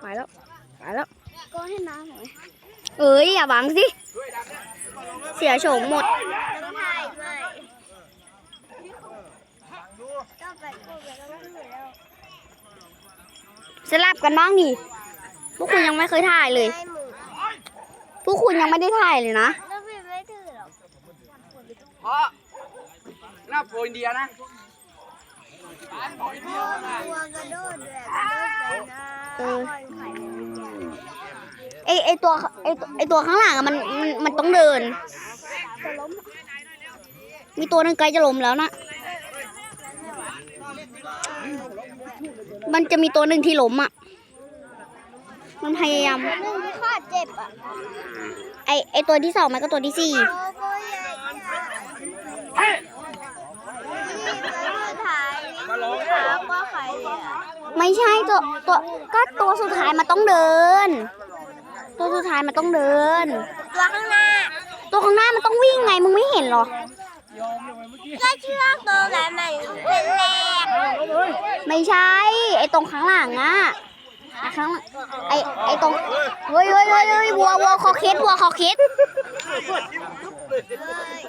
ไปแล้วไปแล้วก็ให้น้ำหน่อยเอ้ยอย่าหวังสิ เสียโฉมหมดต้องถ่ายด้วยต้องไปพูดแล้วก็พูดแล้วสลับกันบ้างดิพวกคุณยังไม่เคยถ่ายเลยให้หมูพวกคุณยังไม่ได้ถ่ายเลยนะแล้วพี่ไม่ถือหรอกเพราะหน้าโปรอินเดียนะ ตัวกระโดดเลยกระโดดไปนะเออไข่ไอไอตัวไอตัวไอตัวข้างหลังอะมันมันมันต้องเดิน จะล้มมีตัวหนึงใกล้จะล้มแล้วนะมันจะมีตัวหนึ่งที่ล้มอะ มันพยายาม หนึ่งที่ขาดเจ็บอะไอไอตัวที่สองมันก็ตัวที่สี่โอ้โหใหญ่อะนี่ตัวสุดท้ายถามว่าใครอะ ไม่ใช่ตัวตัวก็ตัวสุดท้ายมันต้องเดิน ตัวสุดท้ายมันต้องเดิน ตัวข้างหน้า ตัวข้างหน้ามันต้องวิ่งไงมึงไม่เห็นเหรอก็เชือกตัวนั้นมันเป็นแรกไม่ใช่ ไอตรงข้างหลังอะไอข้างหลังไอไอตรงเฮ้ยเฮ้ยเฮ้ยเฮ้ยวัววัวคอเคสวัวคอเคสเลย